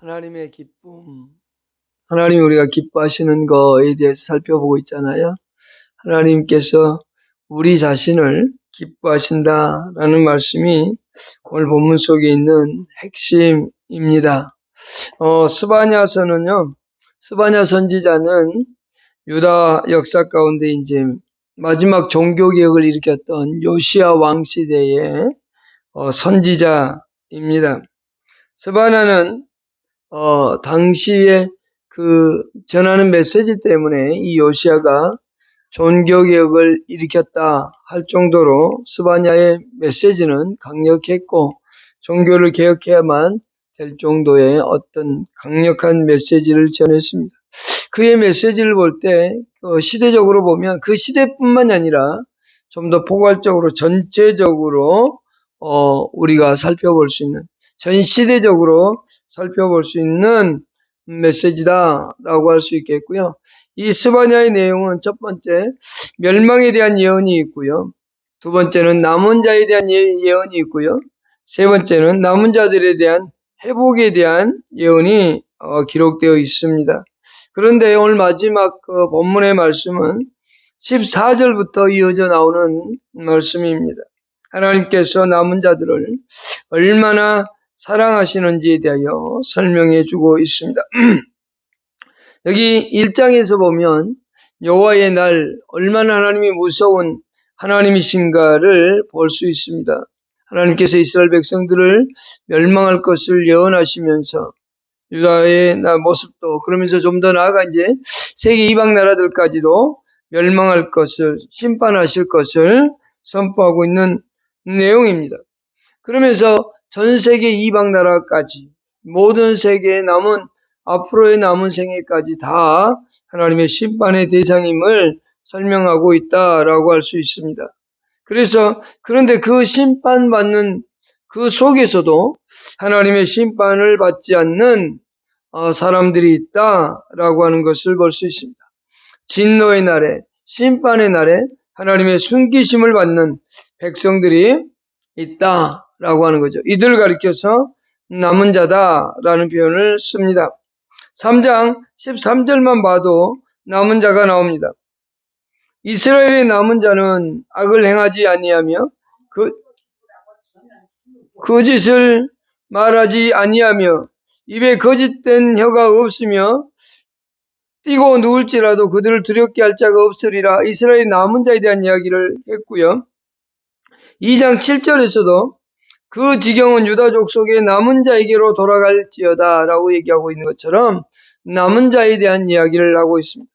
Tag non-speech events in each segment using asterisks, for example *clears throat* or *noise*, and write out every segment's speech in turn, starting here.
하나님의 기쁨, 하나님 우리가 기뻐하시는 거에 대해서 살펴보고 있잖아요. 하나님께서 우리 자신을 기뻐하신다라는 말씀이 오늘 본문 속에 있는 핵심입니다. 어, 스바냐서는요, 스바냐 선지자는 유다 역사 가운데 이제 마지막 종교개혁을 일으켰던 요시아 왕 시대의 어, 선지자입니다. 스바냐는 어, 당시에 그 전하는 메시지 때문에 이 요시아가 종교개혁을 일으켰다 할 정도로 스바냐의 메시지는 강력했고 종교를 개혁해야만 될 정도의 어떤 강력한 메시지를 전했습니다. 그의 메시지를 볼 때 시대적으로 보면 그 시대뿐만 아니라 좀 더 포괄적으로 전체적으로 어, 우리가 살펴볼 수 있는 전 시대적으로 살펴볼 수 있는 메시지다라고 할 수 있겠고요. 이 스바냐의 내용은 첫 번째 멸망에 대한 예언이 있고요. 두 번째는 남은 자에 대한 예, 예언이 있고요. 세 번째는 남은 자들에 대한 회복에 대한 예언이 어, 기록되어 있습니다. 그런데 오늘 마지막 그 본문의 말씀은 14절부터 이어져 나오는 말씀입니다. 하나님께서 남은 자들을 얼마나 사랑하시는지에 대하여 설명해 주고 있습니다. *clears throat* 여기 1장에서 보면 여호와의 날 얼마나 하나님이 무서운 하나님이신가를 볼 수 있습니다. 하나님께서 이스라엘 백성들을 멸망할 것을 예언하시면서 유다의 모습도 그러면서 좀 더 나아가 이제 세계 이방 나라들까지도 멸망할 것을 심판하실 것을 선포하고 있는 내용입니다. 그러면서 전 세계 이방 나라까지 모든 세계에 남은 앞으로의 남은 생애까지 다 하나님의 심판의 대상임을 설명하고 있다라고 할 수 있습니다. 그래서 그런데 그 심판받는 그 속에서도 하나님의 심판을 받지 않는 어, 사람들이 있다라고 하는 것을 볼 수 있습니다. 진노의 날에 심판의 날에 하나님의 숨기심을 받는 백성들이 있다 라고 하는 거죠. 이들 가리켜서 남은 자다 라는 표현을 씁니다. 3장 13절만 봐도 남은 자가 나옵니다. 이스라엘의 남은 자는 악을 행하지 아니하며 그 거짓을 말하지 아니하며 입에 거짓된 혀가 없으며 뛰고 누울지라도 그들을 두렵게 할 자가 없으리라 이스라엘 남은 자에 대한 이야기를 했고요. 2장 7절에서도 그 지경은 유다족 속의 남은 자에게로 돌아갈지어다 라고 얘기하고 있는 것처럼 남은 자에 대한 이야기를 하고 있습니다.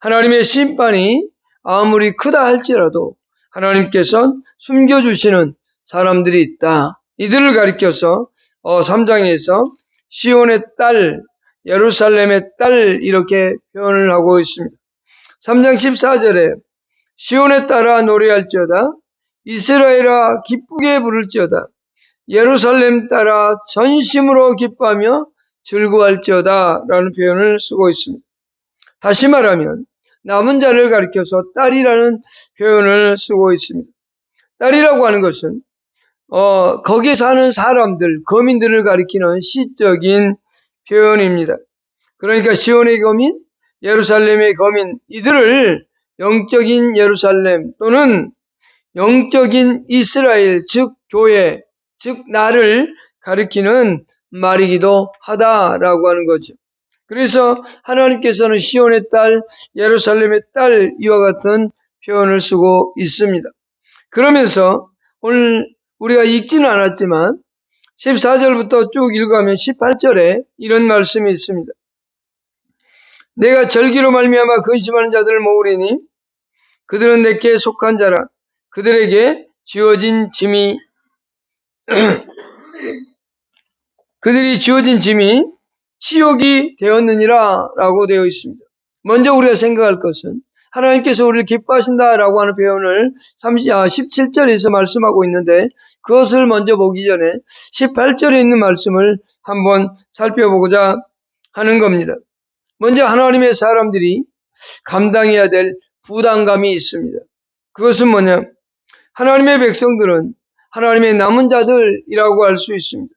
하나님의 심판이 아무리 크다 할지라도 하나님께서 숨겨주시는 사람들이 있다. 이들을 가리켜서 3장에서 어, 시온의 딸, 예루살렘의 딸 이렇게 표현을 하고 있습니다. 3장 14절에 시온의 딸아 노래할지어다 이스라엘아 기쁘게 부를지어다 예루살렘 따라 전심으로 기뻐하며 즐거워할지어다 라는 표현을 쓰고 있습니다. 다시 말하면 남은 자를 가리켜서 딸이라는 표현을 쓰고 있습니다. 딸이라고 하는 것은 어, 거기에 사는 사람들, 거민들을 가리키는 시적인 표현입니다. 그러니까 시온의 거민, 예루살렘의 거민, 이들을 영적인 예루살렘 또는 영적인 이스라엘, 즉 교회, 즉 나를 가리키는 말이기도 하다라고 하는 거죠. 그래서 하나님께서는 시온의 딸, 예루살렘의 딸 이와 같은 표현을 쓰고 있습니다. 그러면서 오늘 우리가 읽지는 않았지만 14절부터 쭉 읽어가면 18절에 이런 말씀이 있습니다. 내가 절기로 말미암아 근심하는 자들을 모으리니 그들은 내게 속한 자라 그들에게 지어진 짐이 *clears throat* 그들이 지어진 짐이 치욕이 되었느니라 라고 되어 있습니다. 먼저 우리가 생각할 것은 하나님께서 우리를 기뻐하신다 라고 하는 표현을 30, 아, 17절에서 말씀하고 있는데 그것을 먼저 보기 전에 18절에 있는 말씀을 한번 살펴보고자 하는 겁니다. 먼저 하나님의 사람들이 감당해야 될 부담감이 있습니다. 그것은 뭐냐? 하나님의 백성들은 하나님의 남은 자들이라고 할 수 있습니다.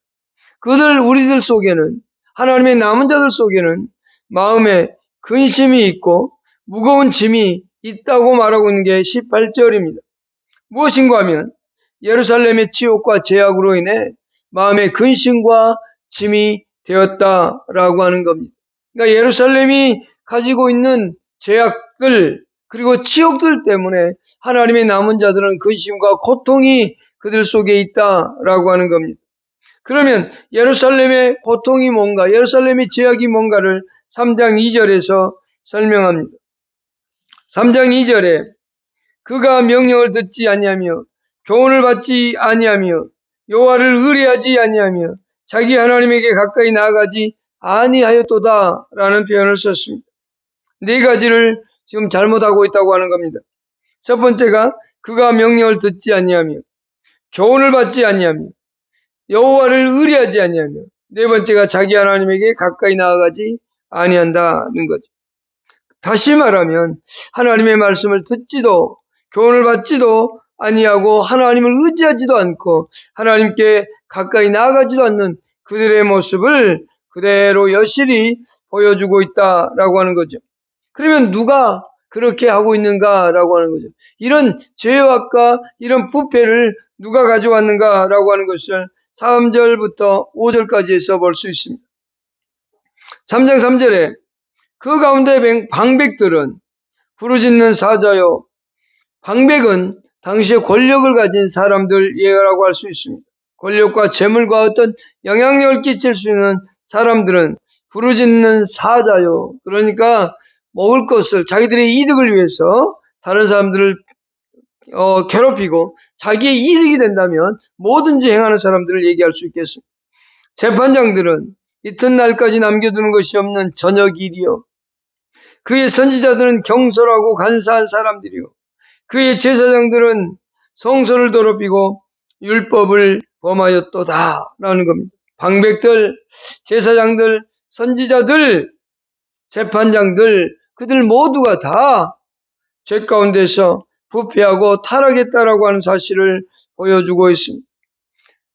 그들 우리들 속에는 하나님의 남은 자들 속에는 마음에 근심이 있고 무거운 짐이 있다고 말하고 있는 게 18절입니다. 무엇인가 하면 예루살렘의 치욕과 제약으로 인해 마음의 근심과 짐이 되었다라고 하는 겁니다. 그러니까 예루살렘이 가지고 있는 제약들 그리고 치욕들 때문에 하나님의 남은 자들은 근심과 고통이 그들 속에 있다라고 하는 겁니다. 그러면 예루살렘의 고통이 뭔가, 예루살렘의 제약이 뭔가를 3장 2절에서 설명합니다. 3장 2절에 그가 명령을 듣지 아니하며 교훈을 받지 아니하며 여호와를 의뢰하지 아니하며 자기 하나님에게 가까이 나아가지 아니하였도다라는 표현을 썼습니다. 네 가지를 지금 잘못하고 있다고 하는 겁니다. 첫 번째가 그가 명령을 듣지 아니하며 교훈을 받지 아니하며 여호와를 의뢰하지 아니하며 네 번째가 자기 하나님에게 가까이 나아가지 아니한다는 거죠. 다시 말하면 하나님의 말씀을 듣지도 교훈을 받지도 아니하고 하나님을 의지하지도 않고 하나님께 가까이 나아가지도 않는 그들의 모습을 그대로 여실히 보여주고 있다라고 하는 거죠. 그러면 누가 그렇게 하고 있는가라고 하는 거죠. 이런 죄악과 이런 부패를 누가 가져왔는가라고 하는 것을 3절부터 5절까지 해서 볼 수 있습니다. 3장 3절에 그 가운데 방백들은 부르짖는 사자요. 방백은 당시에 권력을 가진 사람들이라고 할 수 있습니다. 권력과 재물과 어떤 영향력을 끼칠 수 있는 사람들은 부르짖는 사자요. 그러니까 먹을 것을 자기들의 이득을 위해서 다른 사람들을 어, 괴롭히고 자기의 이득이 된다면 뭐든지 행하는 사람들을 얘기할 수 있겠습니다. 재판장들은 이튿날까지 남겨두는 것이 없는 저녁일이요. 그의 선지자들은 경솔하고 간사한 사람들이요. 그의 제사장들은 성소를 더럽히고 율법을 범하였도다. 라는 겁니다. 방백들, 제사장들, 선지자들, 재판장들, 그들 모두가 다 죄 가운데서 부패하고 타락했다라고 하는 사실을 보여주고 있습니다.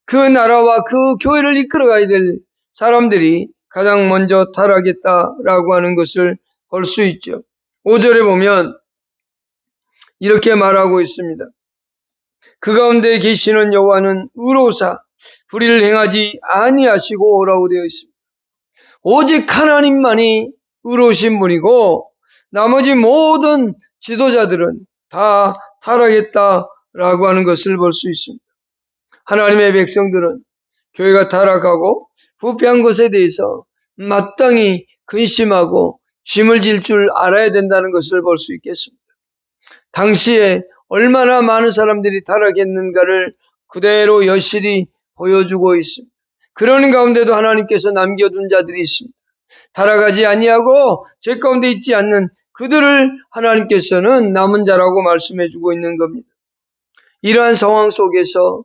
그 나라와 그 교회를 이끌어가야 될 사람들이 가장 먼저 타락했다라고 하는 것을 볼 수 있죠. 5절에 보면 이렇게 말하고 있습니다. 그 가운데 계시는 여호와는 의로사 불의를 행하지 아니하시고 오라고 되어 있습니다. 오직 하나님만이 의로우신 분이고 나머지 모든 지도자들은 다 타락했다라고 하는 것을 볼 수 있습니다. 하나님의 백성들은 교회가 타락하고 부패한 것에 대해서 마땅히 근심하고 짐을 질 줄 알아야 된다는 것을 볼 수 있겠습니다. 당시에 얼마나 많은 사람들이 타락했는가를 그대로 여실히 보여주고 있습니다. 그러는 가운데도 하나님께서 남겨둔 자들이 있습니다. 타락하지 아니하고 죄 가운데 있지 않는 그들을 하나님께서는 남은 자라고 말씀해 주고 있는 겁니다. 이러한 상황 속에서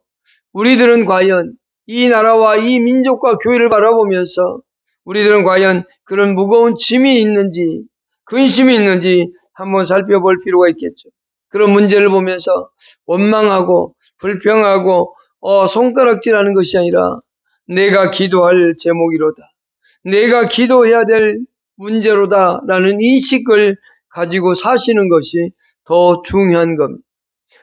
우리들은 과연 이 나라와 이 민족과 교회를 바라보면서 우리들은 과연 그런 무거운 짐이 있는지 근심이 있는지 한번 살펴볼 필요가 있겠죠. 그런 문제를 보면서 원망하고 불평하고 어, 손가락질하는 것이 아니라 내가 기도할 제목이로다. 내가 기도해야 될 문제로다라는 인식을 가지고 사시는 것이 더 중요한 겁니다.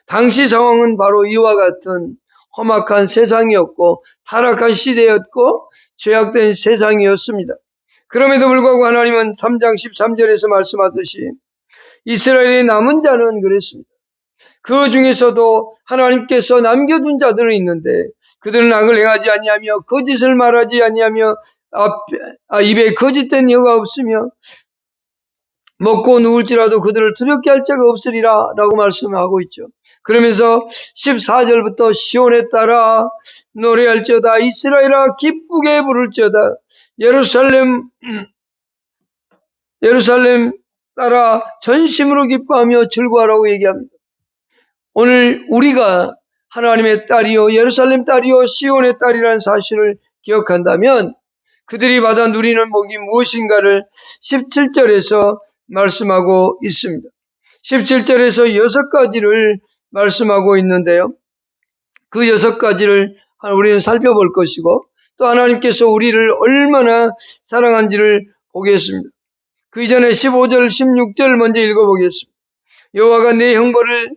당시 상황은 바로 이와 같은 험악한 세상이었고 타락한 시대였고 죄악된 세상이었습니다. 그럼에도 불구하고 하나님은 3장 13절에서 말씀하듯이 이스라엘의 남은 자는 그랬습니다. 그 중에서도 하나님께서 남겨둔 자들은 있는데 그들은 악을 행하지 아니하며 거짓을 말하지 아니하며 아, 입에 거짓된 여가 없으며 먹고 누울지라도 그들을 두렵게 할 자가 없으리라 라고 말씀하고 있죠. 그러면서 14절부터 시온에 따라 노래할지어다 이스라엘아 기쁘게 부를지어다 예루살렘 *clears throat* 예루살렘 따라 전심으로 기뻐하며 즐거워하라고 얘기합니다. 오늘 우리가 하나님의 딸이요 예루살렘 딸이요 시온의 딸이라는 사실을 기억한다면 그들이 받아 누리는 복이 무엇인가를 17절에서 말씀하고 있습니다. 17절에서 여섯 가지를 말씀하고 있는데요. 그 여섯 가지를 우리는 살펴볼 것이고 또 하나님께서 우리를 얼마나 사랑한지를 보겠습니다. 그 이전에 15절, 16절 먼저 읽어보겠습니다. 여호와가 내 형벌을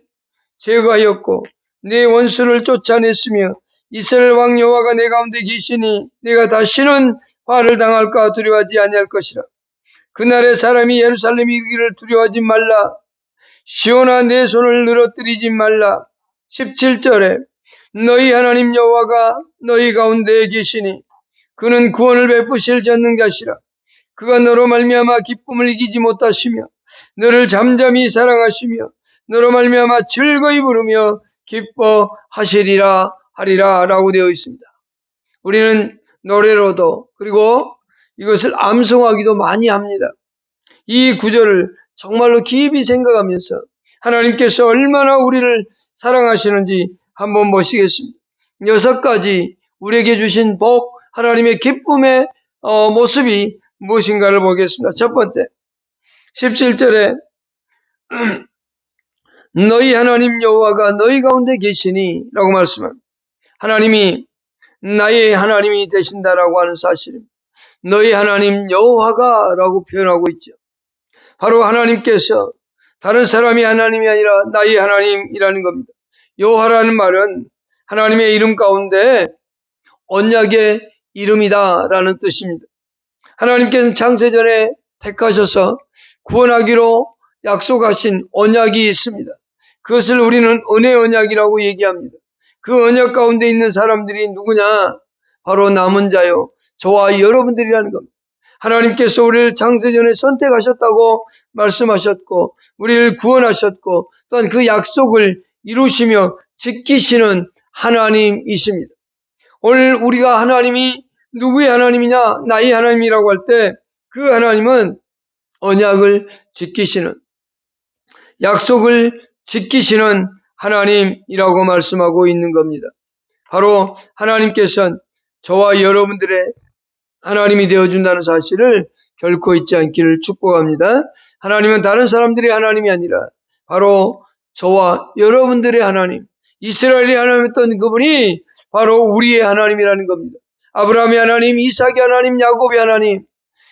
제거하였고 내 원수를 쫓아냈으며 이스라엘 왕 여호와가 내 가운데 계시니 내가 다시는 화를 당할까 두려워하지 아니할 것이라. 그날에 사람이 예루살렘에 이르기를 두려워하지 말라. 시온아 내 손을 늘어뜨리지 말라. 17절에 너희 하나님 여호와가 너희 가운데에 계시니 그는 구원을 베푸실 전능자시라. 그가 너로 말미암아 기쁨을 이기지 못하시며 너를 잠잠히 사랑하시며 너로 말미암아 즐거이 부르며 기뻐하시리라 하리라 라고 되어 있습니다. 우리는 노래로도 그리고 이것을 암송하기도 많이 합니다. 이 구절을 정말로 깊이 생각하면서 하나님께서 얼마나 우리를 사랑하시는지 한번 보시겠습니다. 여섯 가지 우리에게 주신 복, 하나님의 기쁨의 어, 모습이 무엇인가를 보겠습니다. 첫 번째, 17절에 *clears throat* 너희 하나님 여호와가 너희 가운데 계시니 라고 말씀합니다. 하나님이 나의 하나님이 되신다라고 하는 사실입니다. 너희 하나님 여호와가 라고 표현하고 있죠. 바로 하나님께서 다른 사람이 하나님이 아니라 나의 하나님이라는 겁니다. 여호와라는 말은 하나님의 이름 가운데 언약의 이름이다라는 뜻입니다. 하나님께서는 창세전에 택하셔서 구원하기로 약속하신 언약이 있습니다. 그것을 우리는 은혜 언약이라고 얘기합니다. 그 언약 가운데 있는 사람들이 누구냐? 바로 남은 자요. 저와 여러분들이라는 겁니다. 하나님께서 우리를 창세전에 선택하셨다고 말씀하셨고, 우리를 구원하셨고, 또한 그 약속을 이루시며 지키시는 하나님이십니다. 오늘 우리가 하나님이 누구의 하나님이냐? 나의 하나님이라고 할 때 그 하나님은 언약을 지키시는, 약속을 지키시는 하나님이라고 말씀하고 있는 겁니다. 바로 하나님께서는 저와 여러분들의 하나님이 되어준다는 사실을 결코 잊지 않기를 축복합니다. 하나님은 다른 사람들의 하나님이 아니라 바로 저와 여러분들의 하나님, 이스라엘의 하나님이었던 그분이 바로 우리의 하나님이라는 겁니다. 아브라함의 하나님, 이삭의 하나님, 야곱의 하나님,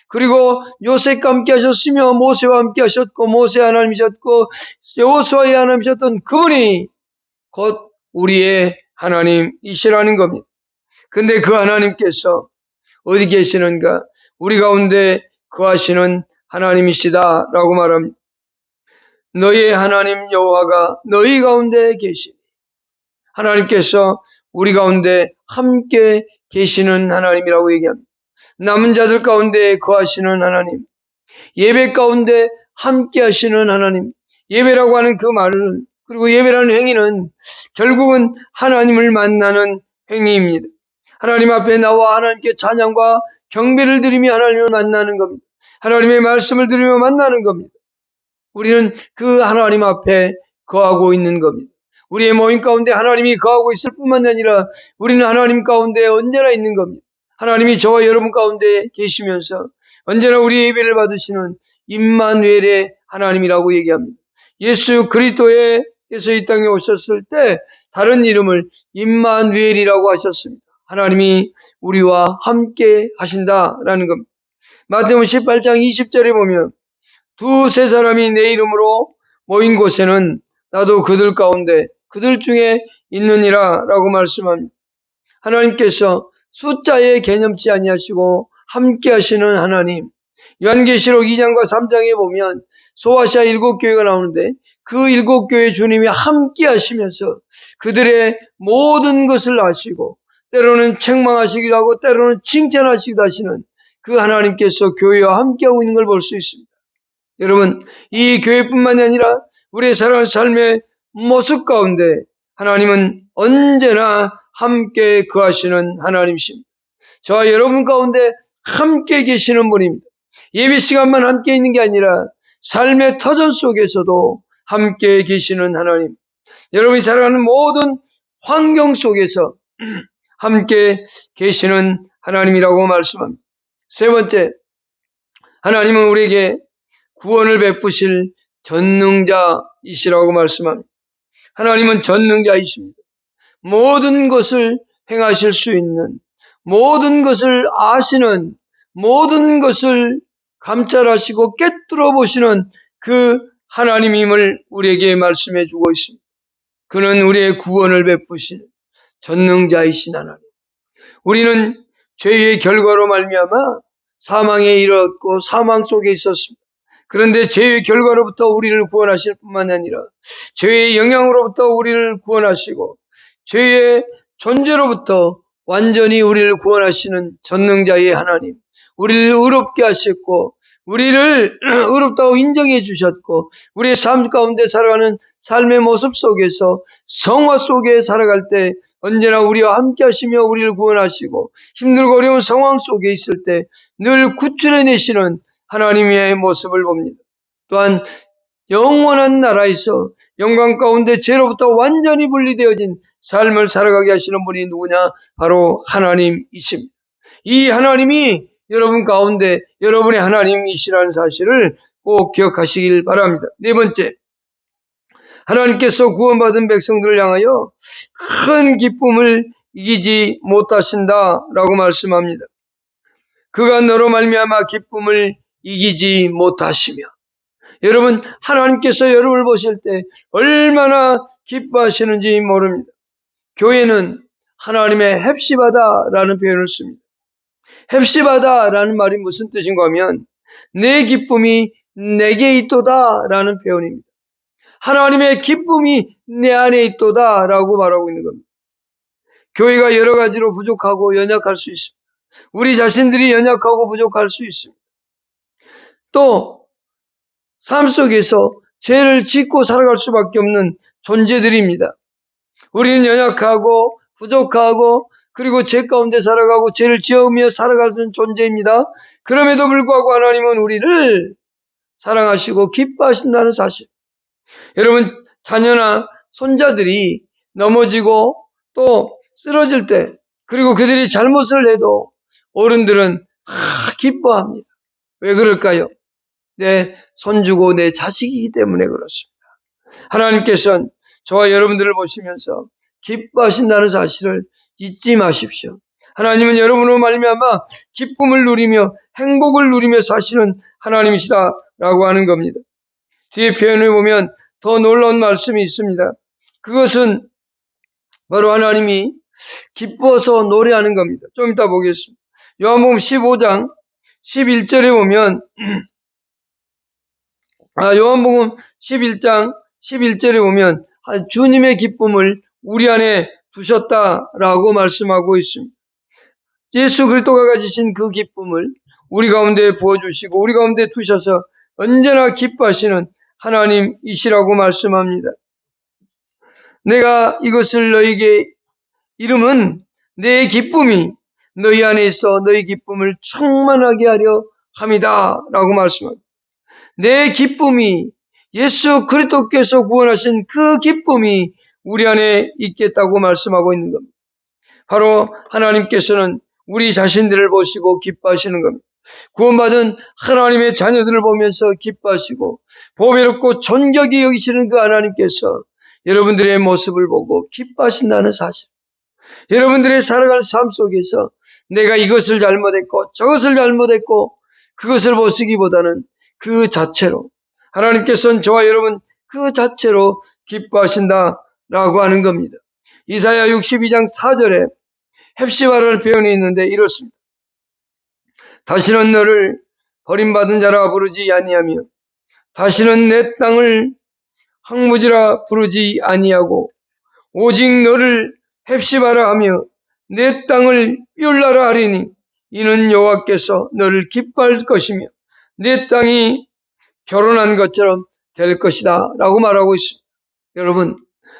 그리고 요셉과 함께 하셨으며 모세와 함께 하셨고 모세 하나님이셨고 여호수아의 하나님이셨던 그분이 곧 우리의 하나님이시라는 겁니다. 근데 그 하나님께서 어디 계시는가? 우리 가운데 거하시는 하나님이시다라고 말합니다. 너희의 하나님 여호와가 너희 가운데 계시니 하나님께서 우리 가운데 함께 계시는 하나님이라고 얘기합니다. 남은 자들 가운데 거하시는 하나님, 예배 가운데 함께 하시는 하나님, 예배라고 하는 그 말은 그리고 예배라는 행위는 결국은 하나님을 만나는 행위입니다. 하나님 앞에 나와 하나님께 찬양과 경배를 드리며 하나님을 만나는 겁니다. 하나님의 말씀을 들으며 만나는 겁니다. 우리는 그 하나님 앞에 거하고 있는 겁니다. 우리의 모임 가운데 하나님이 거하고 있을 뿐만 아니라 우리는 하나님 가운데 언제나 있는 겁니다. 하나님이 저와 여러분 가운데 계시면서 언제나 우리 예배를 받으시는 임마누엘의 하나님이라고 얘기합니다. 예수 그리스도에서 이 땅에 오셨을 때 다른 이름을 임마누엘이라고 하셨습니다. 하나님이 우리와 함께 하신다라는 겁니다. 마태복음 18장 20절에 보면 두 세 사람이 내 이름으로 모인 곳에는 나도 그들 가운데 그들 중에 있느니라 라고 말씀합니다. 하나님께서 숫자에 개념치 아니하시고 함께 하시는 하나님. 요한계시록 2장과 3장에 보면 소아시아 일곱 교회가 나오는데 그 일곱 교회 주님이 함께 하시면서 그들의 모든 것을 아시고 때로는 책망하시기도 하고 때로는 칭찬하시기도 하시는 그 하나님께서 교회와 함께하고 있는 걸 볼 수 있습니다. 여러분, 이 교회뿐만이 아니라 우리의 살아가는 삶의 모습 가운데 하나님은 언제나 함께 거하시는 하나님이십니다. 저와 여러분 가운데 함께 계시는 분입니다. 예배 시간만 함께 있는 게 아니라 삶의 터전 속에서도 함께 계시는 하나님. 여러분이 살아가는 모든 환경 속에서 *clears throat* 함께 계시는 하나님이라고 말씀합니다. 세 번째, 하나님은 우리에게 구원을 베푸실 전능자이시라고 말씀합니다. 하나님은 전능자이십니다. 모든 것을 행하실 수 있는 모든 것을 아시는 모든 것을 감찰하시고 꿰뚫어 보시는 그 하나님임을 우리에게 말씀해 주고 있습니다. 그는 우리의 구원을 베푸신 전능자이신 하나님. 우리는 죄의 결과로 말미암아 사망에 이르렀고 사망 속에 있었습니다. 그런데 죄의 결과로부터 우리를 구원하실 뿐만 아니라 죄의 영향으로부터 우리를 구원하시고 죄의 존재로부터 완전히 우리를 구원하시는 전능자의 하나님, 우리를 의롭게 하셨고 우리를 *clears throat* 의롭다고 인정해 주셨고 우리의 삶 가운데 살아가는 삶의 모습 속에서 성화 속에 살아갈 때 언제나 우리와 함께 하시며 우리를 구원하시고 힘들고 어려운 상황 속에 있을 때 늘 구출해 내시는 하나님의 모습을 봅니다. 또한 영원한 나라에서 영광 가운데 죄로부터 완전히 분리되어진 삶을 살아가게 하시는 분이 누구냐? 바로 하나님이십니다. 이 하나님이 여러분 가운데 여러분의 하나님이시라는 사실을 꼭 기억하시길 바랍니다. 네 번째, 하나님께서 구원받은 백성들을 향하여 큰 기쁨을 이기지 못하신다라고 말씀합니다. 그가 너로 말미암아 기쁨을 이기지 못하시며 여러분 하나님께서 여러분을 보실 때 얼마나 기뻐하시는지 모릅니다. 교회는 하나님의 헵시바다라는 표현을 씁니다. 헵시바다라는 말이 무슨 뜻인가 하면 내 기쁨이 내게 있도다라는 표현입니다. 하나님의 기쁨이 내 안에 있도다라고 말하고 있는 겁니다. 교회가 여러 가지로 부족하고 연약할 수 있습니다. 우리 자신들이 연약하고 부족할 수 있습니다. 또 삶 속에서 죄를 짓고 살아갈 수밖에 없는 존재들입니다. 우리는 연약하고 부족하고 그리고 죄 가운데 살아가고 죄를 지으며 살아가는 존재입니다. 그럼에도 불구하고 하나님은 우리를 사랑하시고 기뻐하신다는 사실. 여러분 자녀나 손자들이 넘어지고 또 쓰러질 때 그리고 그들이 잘못을 해도 어른들은 아, 기뻐합니다. 왜 그럴까요? 내 손주고 내 자식이기 때문에 그렇습니다. 하나님께서는 저와 여러분들을 보시면서 기뻐하신다는 사실을 잊지 마십시오. 하나님은 여러분으로 말미암아 기쁨을 누리며 행복을 누리며 사시는 하나님이시다라고 하는 겁니다. 뒤에 표현을 보면 더 놀라운 말씀이 있습니다. 그것은 바로 하나님이 기뻐서 노래하는 겁니다. 좀 이따 보겠습니다. 요한복음 15장 11절에 보면 *clears throat* 아, 요한복음 11장 11절에 보면 아, 주님의 기쁨을 우리 안에 두셨다라고 말씀하고 있습니다. 예수 그리스도가 가지신 그 기쁨을 우리 가운데 부어주시고 우리 가운데 두셔서 언제나 기뻐하시는 하나님이시라고 말씀합니다. 내가 이것을 너에게 이름은 내 기쁨이 너희 안에 있어 너희 기쁨을 충만하게 하려 합니다. 라고 말씀합니다. 내 기쁨이 예수 그리스도께서 구원하신 그 기쁨이 우리 안에 있겠다고 말씀하고 있는 겁니다. 바로 하나님께서는 우리 자신들을 보시고 기뻐하시는 겁니다. 구원받은 하나님의 자녀들을 보면서 기뻐하시고 보배롭고 존경이 여기시는 그 하나님께서 여러분들의 모습을 보고 기뻐하신다는 사실. 여러분들의 살아가는 삶 속에서 내가 이것을 잘못했고 저것을 잘못했고 그것을 보시기보다는 그 자체로 하나님께서는 저와 여러분 그 자체로 기뻐하신다라고 하는 겁니다. 이사야 62장 4절에 헵시바라는 표현이 있는데 이렇습니다. 다시는 너를 버림받은 자라 부르지 아니하며 다시는 내 땅을 황무지라 부르지 아니하고 오직 너를 헵시바라 하며 내 땅을 율라라 하리니 이는 여호와께서 너를 기뻐할 것이며 내 땅이 결혼한 것처럼 될 것이다 라고 말하고 있습니다. 여러분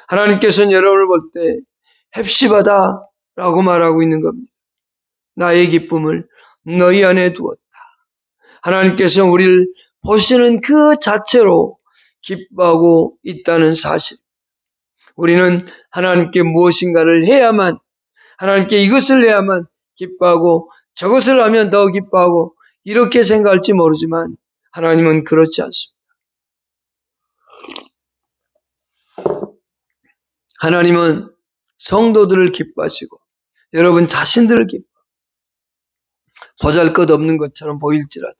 하나님께서는 여러분을 볼 때 헵시바다 라고 말하고 있는 겁니다. 나의 기쁨을 너희 안에 두었다. 하나님께서 우리를 보시는 그 자체로 기뻐하고 있다는 사실. 우리는 하나님께 무엇인가를 해야만, 하나님께 이것을 해야만 기뻐하고 저것을 하면 더 기뻐하고 이렇게 생각할지 모르지만 하나님은 그렇지 않습니다. 하나님은 성도들을 기뻐하시고 여러분 자신들을 기뻐. 보잘 것 없는 것처럼 보일지라도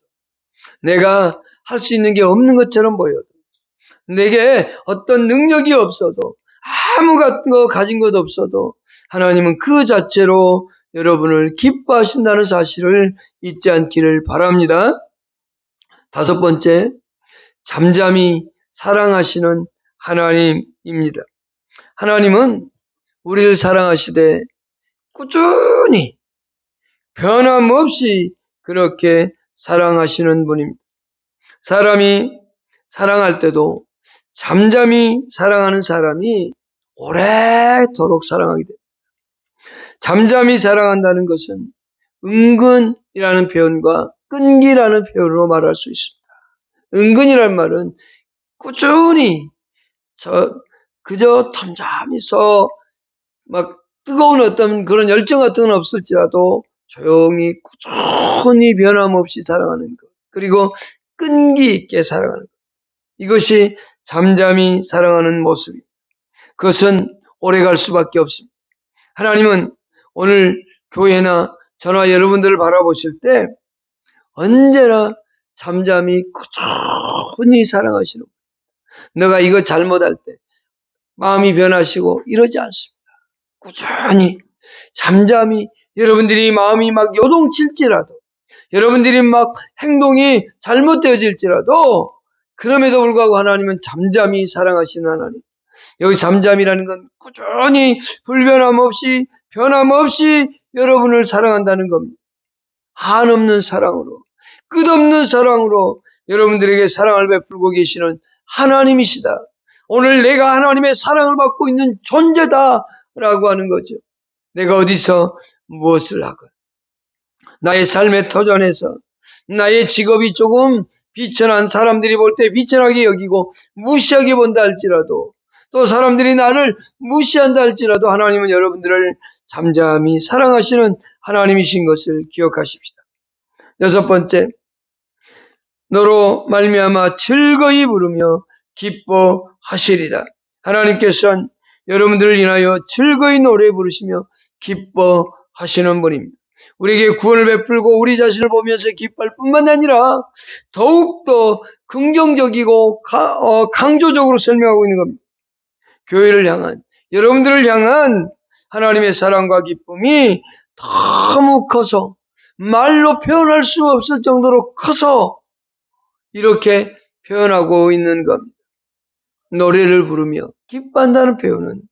내가 할 수 있는 게 없는 것처럼 보여도 내게 어떤 능력이 없어도 아무 같은 거 가진 것 없어도 하나님은 그 자체로 여러분을 기뻐하신다는 사실을 잊지 않기를 바랍니다. 다섯 번째, 잠잠히 사랑하시는 하나님입니다. 하나님은 우리를 사랑하시되 꾸준히 변함없이 그렇게 사랑하시는 분입니다. 사람이 사랑할 때도 잠잠히 사랑하는 사람이 오래도록 사랑하게 됩니다. 잠잠히 사랑한다는 것은 은근이라는 표현과 끈기라는 표현으로 말할 수 있습니다. 은근이란 말은 꾸준히 저 그저 잠잠히 서막 뜨거운 어떤 그런 열정 같은 건 없을지라도 조용히 꾸준히 변함없이 사랑하는 것 그리고 끈기 있게 사랑하는 것 이것이 잠잠히 사랑하는 모습입니다. 그것은 오래 갈 수밖에 없습니다. 하나님은 오늘 교회나 저나 여러분들을 바라보실 때 언제나 잠잠히 꾸준히 사랑하시는 거예요. 너가 이거 잘못할 때 마음이 변하시고 이러지 않습니다. 꾸준히 잠잠히 여러분들이 마음이 막 요동칠지라도 여러분들이 막 행동이 잘못되어질지라도 그럼에도 불구하고 하나님은 잠잠히 사랑하시는 하나님. 여기 잠잠이라는 건 꾸준히 불변함 없이 변함없이 여러분을 사랑한다는 겁니다. 한없는 사랑으로 끝없는 사랑으로 여러분들에게 사랑을 베풀고 계시는 하나님이시다. 오늘 내가 하나님의 사랑을 받고 있는 존재다 라고 하는 거죠. 내가 어디서 무엇을 하건 나의 삶의 터전에서 나의 직업이 조금 비천한 사람들이 볼 때 비천하게 여기고 무시하게 본다 할지라도 또 사람들이 나를 무시한다 할지라도 하나님은 여러분들을 잠잠히 사랑하시는 하나님이신 것을 기억하십시다. 여섯 번째, 너로 말미암아 즐거이 부르며 기뻐하시리다. 하나님께서는 여러분들을 인하여 즐거이 노래 부르시며 기뻐하시는 분입니다. 우리에게 구원을 베풀고 우리 자신을 보면서 기뻐할 뿐만 아니라 더욱더 긍정적이고 어, 강조적으로 설명하고 있는 겁니다. 교회를 향한 여러분들을 향한 하나님의 사랑과 기쁨이 너무 커서 말로 표현할 수 없을 정도로 커서 이렇게 표현하고 있는 겁니다. 노래를 부르며 기뻐한다는 표현은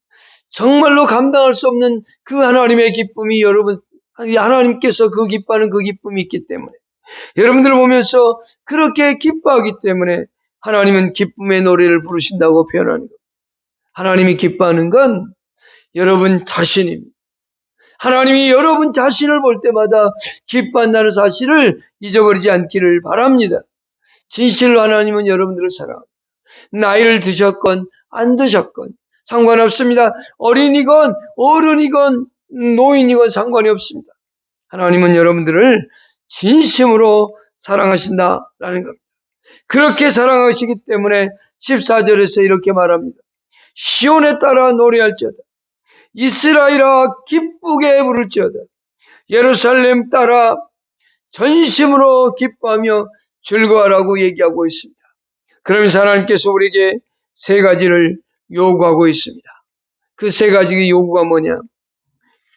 정말로 감당할 수 없는 그 하나님의 기쁨이 여러분, 하나님께서 그 기뻐하는 그 기쁨이 있기 때문에 여러분들을 보면서 그렇게 기뻐하기 때문에 하나님은 기쁨의 노래를 부르신다고 표현하는 겁니다. 하나님이 기뻐하는 건 여러분 자신입니다. 하나님이 여러분 자신을 볼 때마다 기뻐한다는 사실을 잊어버리지 않기를 바랍니다. 진실로 하나님은 여러분들을 사랑합니다. 나이를 드셨건 안 드셨건 상관없습니다. 어린이건 어른이건 노인이건 상관이 없습니다. 하나님은 여러분들을 진심으로 사랑하신다라는 겁니다. 그렇게 사랑하시기 때문에 14절에서 이렇게 말합니다. 시온에 따라 노래할지어다. 이스라엘아 기쁘게 부를지어다. 예루살렘 따라 전심으로 기뻐하며 즐거워라고 얘기하고 있습니다. 그러면서 하나님께서 우리에게 세 가지를 요구하고 있습니다. 그 세 가지 요구가 뭐냐?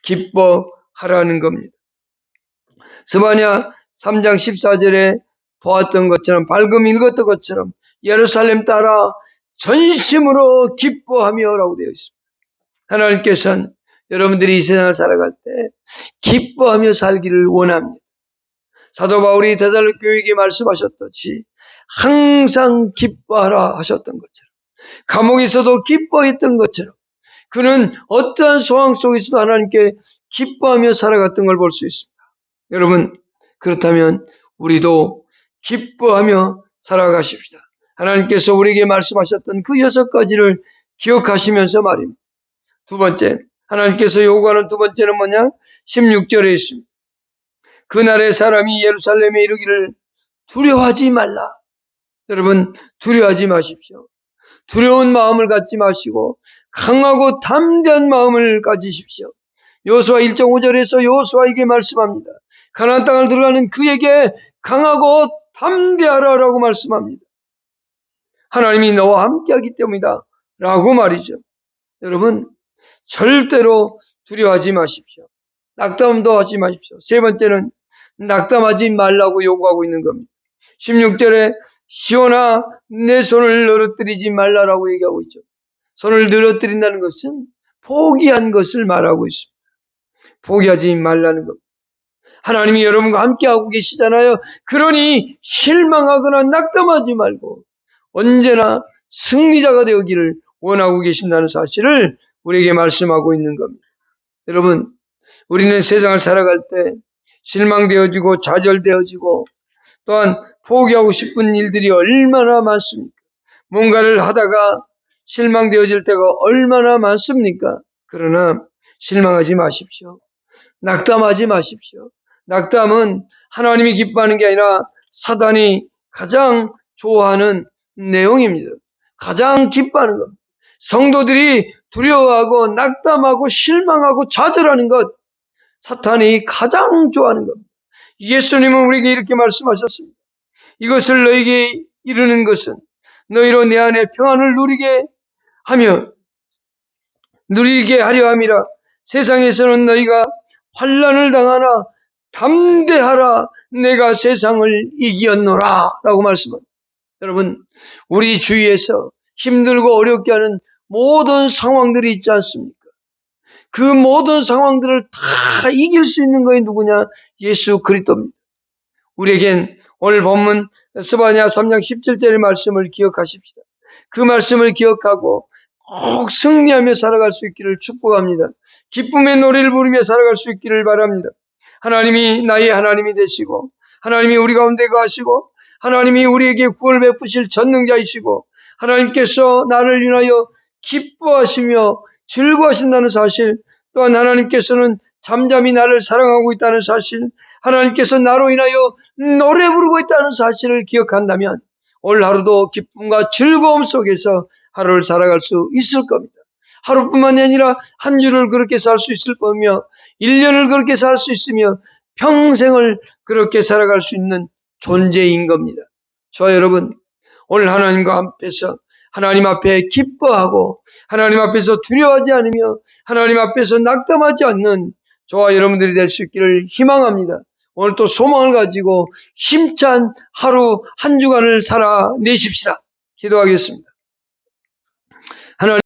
기뻐하라는 겁니다. 스바냐 3장 14절에 보았던 것처럼 밝음 읽었던 것처럼 예루살렘 따라 전심으로 기뻐하며라고 되어 있습니다. 하나님께서는 여러분들이 이 세상을 살아갈 때 기뻐하며 살기를 원합니다. 사도 바울이 대달로 교육에 말씀하셨듯이 항상 기뻐하라 하셨던 것처럼 감옥에서도 기뻐했던 것처럼 그는 어떠한 소황 속에서도 하나님께 기뻐하며 살아갔던 걸 볼 수 있습니다. 여러분 그렇다면 우리도 기뻐하며 살아가십시다. 하나님께서 우리에게 말씀하셨던 그 여섯 가지를 기억하시면서 말입니다. 두 번째, 하나님께서 요구하는 두 번째는 뭐냐? 16절에 있습니다. 그날의 사람이 예루살렘에 이르기를 두려워하지 말라. 여러분, 두려워하지 마십시오. 두려운 마음을 갖지 마시고 강하고 담대한 마음을 가지십시오. 여호수아 1장 5절에서 여호수아에게 말씀합니다. 가나안 땅을 들어가는 그에게 강하고 담대하라라고 말씀합니다. 하나님이 너와 함께하기 때문이다. 라고 말이죠. 여러분, 절대로 두려워하지 마십시오. 낙담도 하지 마십시오. 세 번째는 낙담하지 말라고 요구하고 있는 겁니다. 16절에 시온아 내 손을 늘어뜨리지 말라라고 얘기하고 있죠. 손을 늘어뜨린다는 것은 포기한 것을 말하고 있습니다. 포기하지 말라는 겁니다. 하나님이 여러분과 함께하고 계시잖아요. 그러니 실망하거나 낙담하지 말고 언제나 승리자가 되기를 원하고 계신다는 사실을 우리에게 말씀하고 있는 겁니다. 여러분, 우리는 세상을 살아갈 때 실망되어지고 좌절되어지고 또한 포기하고 싶은 일들이 얼마나 많습니까? 뭔가를 하다가 실망되어질 때가 얼마나 많습니까? 그러나 실망하지 마십시오. 낙담하지 마십시오. 낙담은 하나님이 기뻐하는 게 아니라 사단이 가장 좋아하는 내용입니다. 가장 기뻐하는 것. 성도들이 두려워하고 낙담하고 실망하고 좌절하는 것. 사탄이 가장 좋아하는 겁니다. 예수님은 우리에게 이렇게 말씀하셨습니다. 이것을 너에게 이루는 것은 너희로 내 안에 평안을 누리게 하며 누리게 하려 함이라 세상에서는 너희가 환란을 당하나 담대하라 내가 세상을 이기었노라 라고 말씀합니다. 여러분 우리 주위에서 힘들고 어렵게 하는 모든 상황들이 있지 않습니까? 그 모든 상황들을 다 이길 수 있는 것이 누구냐? 예수 그리스도입니다. 우리에겐 오늘 본문 스바냐 3장 17절의 말씀을 기억하십시다. 그 말씀을 기억하고 꼭 승리하며 살아갈 수 있기를 축복합니다. 기쁨의 노래를 부르며 살아갈 수 있기를 바랍니다. 하나님이 나의 하나님이 되시고 하나님이 우리 가운데 거하시고 하나님이 우리에게 구원을 베푸실 전능자이시고 하나님께서 나를 인하여 기뻐하시며 즐거워하신다는 사실 또한 하나님께서는 잠잠히 나를 사랑하고 있다는 사실 하나님께서 나로 인하여 노래 부르고 있다는 사실을 기억한다면 오늘 하루도 기쁨과 즐거움 속에서 하루를 살아갈 수 있을 겁니다. 하루뿐만이 아니라 한 주를 그렇게 살 수 있을 거며 1년을 그렇게 살 수 있으며 평생을 그렇게 살아갈 수 있는 존재인 겁니다. 저 여러분 오늘 하나님과 앞에서 하나님 앞에 기뻐하고 하나님 앞에서 두려워하지 않으며 하나님 앞에서 낙담하지 않는 저와 여러분들이 될 수 있기를 희망합니다. 오늘 또 소망을 가지고 힘찬 하루 한 주간을 살아내십시다. 기도하겠습니다. 하나님